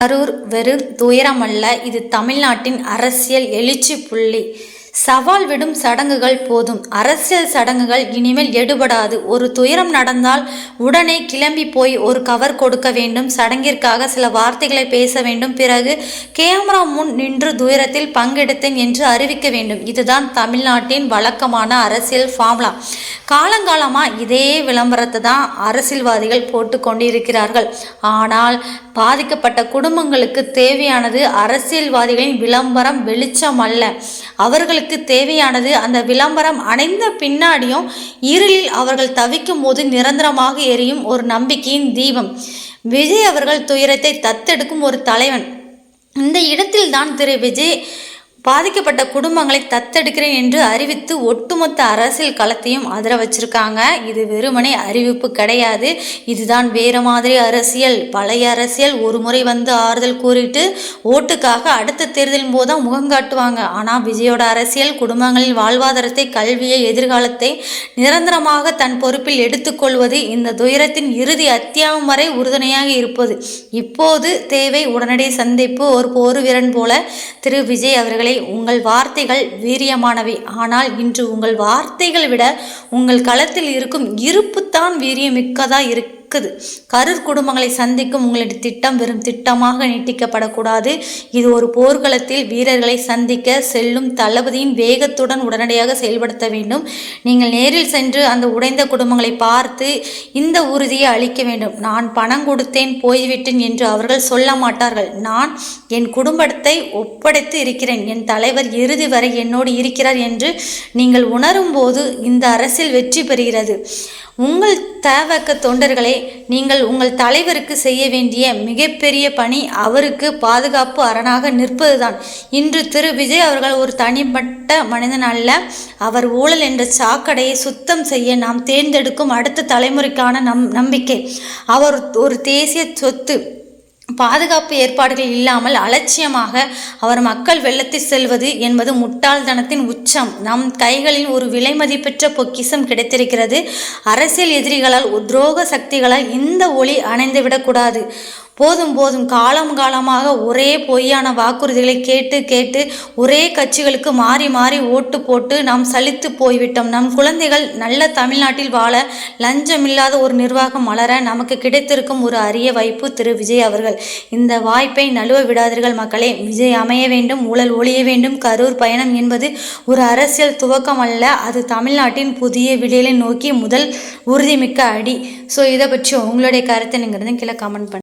கரூர் வெறும் துயரமல்ல இது தமிழ்நாட்டின் அரசியல் எழுச்சி புள்ளி. சவால் விடும் சடங்குகள் போதும். அரசியல் சடங்குகள் இனிமேல் எடுபடாது. ஒரு துயரம் நடந்தால் உடனே கிளம்பி போய் ஒரு கவர் கொடுக்க வேண்டும். சடங்கிற்காக சில வார்த்தைகளை பேச வேண்டும். பிறகு கேமரா முன் நின்று துயரத்தில் பங்கெடுத்தேன் என்று அறிவிக்க வேண்டும். இதுதான் தமிழ்நாட்டின் வழக்கமான அரசியல் ஃபார்முலா. காலங்காலமாக இதே விளம்பரத்தை தான் அரசியல்வாதிகள் போட்டு கொண்டிருக்கிறார்கள். ஆனால் பாதிக்கப்பட்ட குடும்பங்களுக்கு தேவையானது அரசியல்வாதிகளின் விளம்பரம் வெளிச்சம் அல்ல. அவர்களுக்கு தேவையானது அந்த விளம்பரம் அடைந்த பின்னாடியும் இருளில் அவர்கள் தவிக்கும் போது நிரந்தரமாக எரியும் ஒரு நம்பிக்கையின் தீபம். விஜய் அவர்கள் துயரத்தை தத்தெடுக்கும் ஒரு தலைவன். இந்த இடத்தில்தான் திரு விஜய் பாதிக்கப்பட்ட குடும்பங்களை தத்தெடுக்கிறேன் என்று அறிவித்து ஒட்டுமொத்த அரசியல் களத்தையும் அதிர வச்சிருக்காங்க. இது வெறுமனே அறிவிப்பு கிடையாது. இதுதான் வேறு மாதிரி அரசியல். பழைய அரசியல் ஒரு முறை வந்து ஆறுதல் கூறிட்டு ஓட்டுக்காக அடுத்த தேர்தலின் போது தான் முகம் காட்டுவாங்க. ஆனால் விஜயோட அரசியல் குடும்பங்களின் வாழ்வாதாரத்தை கல்வியை எதிர்காலத்தை நிரந்தரமாக தன் பொறுப்பில் எடுத்துக்கொள்வது இந்த துயரத்தின் இறுதி அத்தியாயம் வரை உறுதுணையாக இருப்பது. இப்போது தேவை உடனடி சந்திப்பு. ஒரு போர் வீரன் போல திரு. விஜய் அவர்களை உங்கள் வார்த்தைகள் வீரியமானவை. ஆனால் இன்று உங்கள் வார்த்தைகள் விட உங்கள் களத்தில் இருக்கும் இருப்புத்தான் வீரியமிக்கதா இருக்குது. கரூர் குடும்பங்களை சந்திக்கும் உங்களுடைய திட்டம் வெறும் திட்டமாக நீட்டிக்கப்படக்கூடாது. இது ஒரு போர்க்களத்தில் வீரர்களை சந்திக்க செல்லும் தளபதியின் வேகத்துடன் உடனடியாக செயல்படுத்த வேண்டும். நீங்கள் நேரில் சென்று அந்த உடைந்த குடும்பங்களை பார்த்து இந்த உறுதியை அளிக்க வேண்டும். நான் பணம் கொடுத்தேன் போய்விட்டேன் என்று அவர்கள் சொல்ல மாட்டார்கள். நான் என் குடும்பத்தை ஒப்படைத்து இருக்கிறேன். என் தலைவர் இறுதி வரை என்னோடு இருக்கிறார் என்று நீங்கள் உணரும் போது இந்த அரசில் வெற்றி பெறுகிறது. உங்கள் தேவக்க தொண்டர்களை நீங்கள் உங்கள் தலைவருக்கு செய்ய வேண்டிய மிகப்பெரிய பணி அவருக்கு பாதுகாப்பு அரணாக நிற்பதுதான். இன்று திரு. விஜய் அவர்கள் ஒரு தனிப்பட்ட மனிதன் அல்ல அவர் ஊழல் என்ற சாக்கடையை சுத்தம் செய்ய நாம் தேர்ந்தெடுக்கும் அடுத்த தலைமுறைக்கான நம் நம்பிக்கை. அவர் ஒரு தேசிய சொத்து பாதுகாப்பு ஏற்பாடுகள் இல்லாமல் அலட்சியமாக அவர் மக்கள் வெள்ளத்தில் செல்வது என்பது முட்டாள்தனத்தின் உச்சம். நம் கைகளில் ஒரு விலை மதிப்பெற்ற பொக்கிஷம் கிடைத்திருக்கிறது. அரசியல் எதிரிகளால் துரோக சக்திகளால் இந்த ஒளி அணைந்துவிடக்கூடாது போதும் போதும். காலம் காலமாக ஒரே பொய்யான வாக்குறுதிகளை கேட்டு கேட்டு ஒரே கட்சிகளுக்கு மாறி மாறி ஓட்டு போட்டு நாம் சலித்து போய்விட்டோம். நம் குழந்தைகள் நல்ல தமிழ்நாட்டில் வாழ லஞ்சமில்லாத ஒரு நிர்வாகம் மலர நமக்கு கிடைத்திருக்கும் ஒரு அரிய வாய்ப்பு திரு. விஜய் அவர்கள். இந்த வாய்ப்பை நழுவ விடாதீர்கள் மக்களே. விஜய் அமைய வேண்டும் ஊழல் ஒழிய வேண்டும் கரூர் பயணம் என்பது ஒரு அரசியல் துவக்கம் அல்ல. அது தமிழ்நாட்டின் புதிய விடியலை நோக்கி முதல் உறுதிமிக்க அடி. ஸோ இதை பற்றி உங்களுடைய கருத்தை நீங்கள் கீழே கமெண்ட் பண்ணி.